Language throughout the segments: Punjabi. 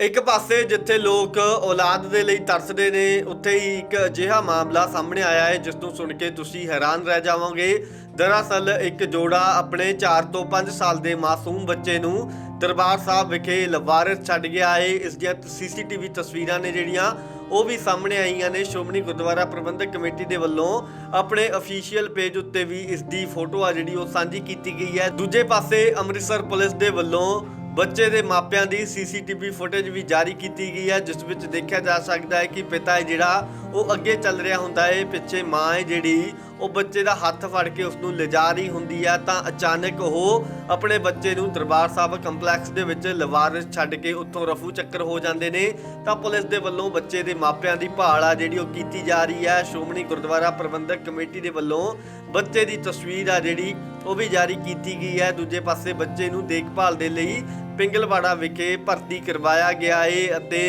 ਇੱਕ ਪਾਸੇ ਜਿੱਥੇ ਲੋਕ ਔਲਾਦ ਦੇ ਲਈ ਤਰਸਦੇ ਨੇ, ਉੱਥੇ ਹੀ ਇੱਕ ਅਜਿਹਾ ਮਾਮਲਾ ਸਾਹਮਣੇ ਆਇਆ ਹੈ, ਜਿਸ ਨੂੰ ਸੁਣ ਕੇ ਤੁਸੀਂ ਹੈਰਾਨ ਰਹਿ ਜਾਵੋਗੇ। ਦਰਅਸਲ ਇੱਕ ਜੋੜਾ ਆਪਣੇ 4 ਤੋਂ 5 ਸਾਲ ਦੇ ਮਾਸੂਮ ਬੱਚੇ ਨੂੰ ਦਰਬਾਰ ਸਾਹਿਬ ਵਿਖੇ ਲਵਾਰਸ ਛੱਡ ਗਿਆ ਹੈ। ਇਸ ਦੀਆਂ ਸੀਸੀਟੀਵੀ ਤਸਵੀਰਾਂ ਨੇ ਜਿਹੜੀਆਂ, ਉਹ ਵੀ ਸਾਹਮਣੇ ਆਈਆਂ ਨੇ। ਸ਼੍ਰੋਮਣੀ ਗੁਰਦੁਆਰਾ ਪ੍ਰਬੰਧਕ ਕਮੇਟੀ ਦੇ ਵੱਲੋਂ ਆਪਣੇ ਅਫੀਸ਼ੀਅਲ ਪੇਜ ਉੱਤੇ ਵੀ ਇਸ ਦੀ ਫੋਟੋ ਆ ਜਿਹੜੀ ਉਹ ਸਾਂਝੀ ਕੀਤੀ ਗਈ ਹੈ। ਦੂਜੇ ਪਾਸੇ ਅੰਮ੍ਰਿਤਸਰ ਪੁਲਿਸ ਦੇ ਵੱਲੋਂ ਬੱਚੇ ਦੇ ਮਾਪਿਆਂ ਦੀ ਸੀਸੀਟੀਵੀ ਫੁਟੇਜ ਵੀ ਜਾਰੀ ਕੀਤੀ ਗਈ ਹੈ, ਜਿਸ ਵਿੱਚ ਦੇਖਿਆ ਜਾ ਸਕਦਾ ਹੈ ਕਿ ਪਿਤਾ ਹੈ ਜਿਹੜਾ, ਉਹ ਅੱਗੇ ਚੱਲ ਰਿਹਾ ਹੁੰਦਾ ਹੈ, ਪਿੱਛੇ ਮਾਂ ਹੈ ਜਿਹੜੀ, ਉਹ ਬੱਚੇ ਦਾ ਹੱਥ ਫੜ ਕੇ ਉਸ ਨੂੰ ਲਿਜਾ ਰਹੀ ਹੁੰਦੀ ਹੈ। ਤਾਂ ਅਚਾਨਕ ਉਹ ਆਪਣੇ ਬੱਚੇ ਨੂੰ ਦਰਬਾਰ ਸਾਹਿਬ ਕੰਪਲੈਕਸ ਦੇ ਵਿੱਚ ਲਵਾਰਸ ਛੱਡ ਕੇ ਉੱਥੋਂ ਰਫੂ ਚੱਕਰ ਹੋ ਜਾਂਦੇ ਨੇ। ਤਾਂ ਪੁਲਿਸ ਦੇ ਵੱਲੋਂ ਬੱਚੇ ਦੇ ਮਾਪਿਆਂ ਦੀ ਭਾਲ ਆ ਜਿਹੜੀ ਉਹ ਕੀਤੀ ਜਾ ਰਹੀ ਹੈ। ਸ਼੍ਰੋਮਣੀ ਗੁਰਦੁਆਰਾ ਪ੍ਰਬੰਧਕ ਕਮੇਟੀ ਦੇ ਵੱਲੋਂ ਬੱਚੇ ਦੀ ਤਸਵੀਰ ਆ ਜਿਹੜੀ, ਉਹ ਵੀ ਜਾਰੀ ਕੀਤੀ ਗਈ ਹੈ। ਦੂਜੇ ਪਾਸੇ ਬੱਚੇ ਨੂੰ ਦੇਖਭਾਲ ਦੇ ਲਈ ਪਿੰਗਲਵਾੜਾ ਵਿਖੇ ਭਰਤੀ ਕਰਵਾਇਆ ਗਿਆ ਏ ਅਤੇ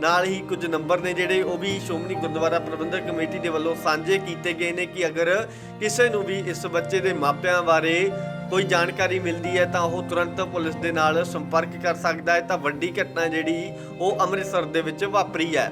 ਨਾਲ ਹੀ ਕੁਝ ਨੰਬਰ ਨੇ ਜਿਹੜੇ ਉਹ ਵੀ ਸ਼੍ਰੋਮਣੀ ਗੁਰਦੁਆਰਾ ਪ੍ਰਬੰਧਕ ਕਮੇਟੀ ਦੇ ਵੱਲੋਂ ਸਾਂਝੇ ਕੀਤੇ ਗਏ ਨੇ ਕਿ ਅਗਰ ਕਿਸੇ ਨੂੰ ਵੀ ਇਸ ਬੱਚੇ ਦੇ ਮਾਪਿਆਂ ਬਾਰੇ ਕੋਈ ਜਾਣਕਾਰੀ ਮਿਲਦੀ ਹੈ ਤਾਂ ਉਹ ਤੁਰੰਤ ਪੁਲਿਸ ਦੇ ਨਾਲ ਸੰਪਰਕ ਕਰ ਸਕਦਾ ਹੈ। ਤਾਂ ਵੱਡੀ ਘਟਨਾ ਜਿਹੜੀ ਉਹ ਅੰਮ੍ਰਿਤਸਰ ਦੇ ਵਿੱਚ ਵਾਪਰੀ ਹੈ।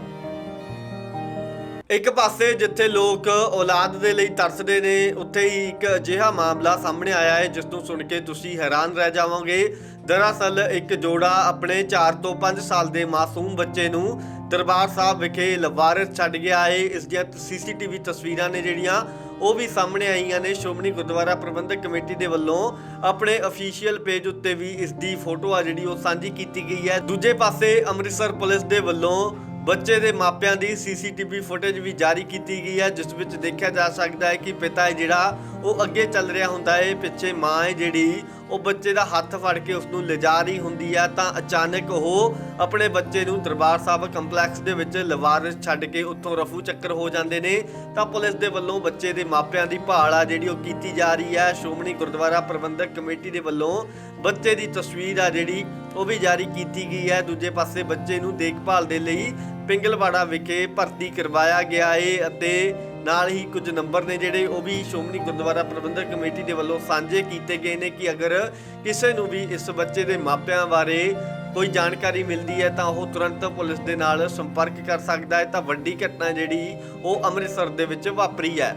ਇੱਕ ਪਾਸੇ ਜਿੱਥੇ ਲੋਕ ਔਲਾਦ ਦੇ ਲਈ ਤਰਸਦੇ ਨੇ, ਉੱਥੇ ਹੀ ਇੱਕ ਅਜਿਹਾ ਮਾਮਲਾ ਸਾਹਮਣੇ ਆਇਆ ਹੈ, ਜਿਸ ਨੂੰ ਸੁਣ ਕੇ ਤੁਸੀਂ ਹੈਰਾਨ ਰਹਿ ਜਾਵੋਗੇ। ਦਰਅਸਲ ਇੱਕ ਜੋੜਾ ਆਪਣੇ 4 ਤੋਂ 5 ਸਾਲ ਦੇ ਮਾਸੂਮ ਬੱਚੇ ਨੂੰ ਦਰਬਾਰ ਸਾਹਿਬ ਵਿਖੇ ਲਵਾਰਸ ਛੱਡ ਗਿਆ ਹੈ। ਇਸ ਦੀਆਂ ਸੀਸੀਟੀਵੀ ਤਸਵੀਰਾਂ ਨੇ ਜਿਹੜੀਆਂ, ਉਹ ਵੀ ਸਾਹਮਣੇ ਆਈਆਂ ਨੇ। ਸ਼੍ਰੋਮਣੀ ਗੁਰਦੁਆਰਾ ਪ੍ਰਬੰਧਕ ਕਮੇਟੀ ਦੇ ਵੱਲੋਂ ਆਪਣੇ ਅਫੀਸ਼ੀਅਲ ਪੇਜ ਉੱਤੇ ਵੀ ਇਸ ਦੀ ਫੋਟੋ ਆ ਜਿਹੜੀ ਉਹ ਸਾਂਝੀ ਕੀਤੀ ਗਈ ਹੈ। ਦੂਜੇ ਪਾਸੇ ਅੰਮ੍ਰਿਤਸਰ ਪੁਲਿਸ ਦੇ ਵੱਲੋਂ ਬੱਚੇ ਦੇ ਮਾਪਿਆਂ ਦੀ ਸੀਸੀਟੀਵੀ ਫੁਟੇਜ ਵੀ ਜਾਰੀ ਕੀਤੀ ਗਈ ਹੈ, ਜਿਸ ਵਿੱਚ ਦੇਖਿਆ ਜਾ ਸਕਦਾ ਹੈ ਕਿ ਪਿਤਾ ਹੈ ਜਿਹੜਾ, ਉਹ ਅੱਗੇ ਚੱਲ ਰਿਹਾ ਹੁੰਦਾ ਹੈ, ਪਿੱਛੇ ਮਾਂ ਹੈ ਜਿਹੜੀ, ਉਹ ਬੱਚੇ ਦਾ ਹੱਥ ਫੜ ਕੇ ਉਸ ਨੂੰ ਲਿਜਾ ਰਹੀ ਹੁੰਦੀ ਹੈ। ਤਾਂ ਅਚਾਨਕ ਉਹ ਆਪਣੇ ਬੱਚੇ ਨੂੰ ਦਰਬਾਰ ਸਾਹਿਬ ਕੰਪਲੈਕਸ ਦੇ ਵਿੱਚ ਲਵਾਰਸ ਛੱਡ ਕੇ ਉੱਥੋਂ ਰਫੂ ਚੱਕਰ ਹੋ ਜਾਂਦੇ ਨੇ। ਤਾਂ ਪੁਲਿਸ ਦੇ ਵੱਲੋਂ ਬੱਚੇ ਦੇ ਮਾਪਿਆਂ ਦੀ ਭਾਲ ਆ ਜਿਹੜੀ ਉਹ ਕੀਤੀ ਜਾ ਰਹੀ ਹੈ। ਸ਼੍ਰੋਮਣੀ ਗੁਰਦੁਆਰਾ ਪ੍ਰਬੰਧਕ ਕਮੇਟੀ ਦੇ ਵੱਲੋਂ ਬੱਚੇ ਦੀ ਤਸਵੀਰ ਆ ਜਿਹੜੀ, ਉਹ ਵੀ ਜਾਰੀ ਕੀਤੀ ਗਈ ਹੈ। ਦੂਜੇ ਪਾਸੇ ਬੱਚੇ ਨੂੰ ਦੇਖਭਾਲ ਦੇ ਲਈ ਪਿੰਗਲਵਾੜਾ ਵਿਖੇ ਭਰਤੀ ਕਰਵਾਇਆ ਗਿਆ ਏ ਅਤੇ ਨਾਲ ਹੀ ਕੁਝ ਨੰਬਰ ਨੇ ਜਿਹੜੇ ਉਹ ਵੀ ਸ਼੍ਰੋਮਣੀ ਗੁਰਦੁਆਰਾ ਪ੍ਰਬੰਧਕ ਕਮੇਟੀ ਦੇ ਵੱਲੋਂ ਸਾਂਝੇ ਕੀਤੇ ਗਏ ਨੇ ਕਿ ਅਗਰ ਕਿਸੇ ਨੂੰ ਵੀ ਇਸ ਬੱਚੇ ਦੇ ਮਾਪਿਆਂ ਬਾਰੇ ਕੋਈ ਜਾਣਕਾਰੀ ਮਿਲਦੀ ਹੈ ਤਾਂ ਉਹ ਤੁਰੰਤ ਪੁਲਿਸ ਦੇ ਨਾਲ ਸੰਪਰਕ ਕਰ ਸਕਦਾ ਹੈ। ਤਾਂ ਵੱਡੀ ਘਟਨਾ ਜਿਹੜੀ ਉਹ ਅੰਮ੍ਰਿਤਸਰ ਦੇ ਵਿੱਚ ਵਾਪਰੀ ਹੈ।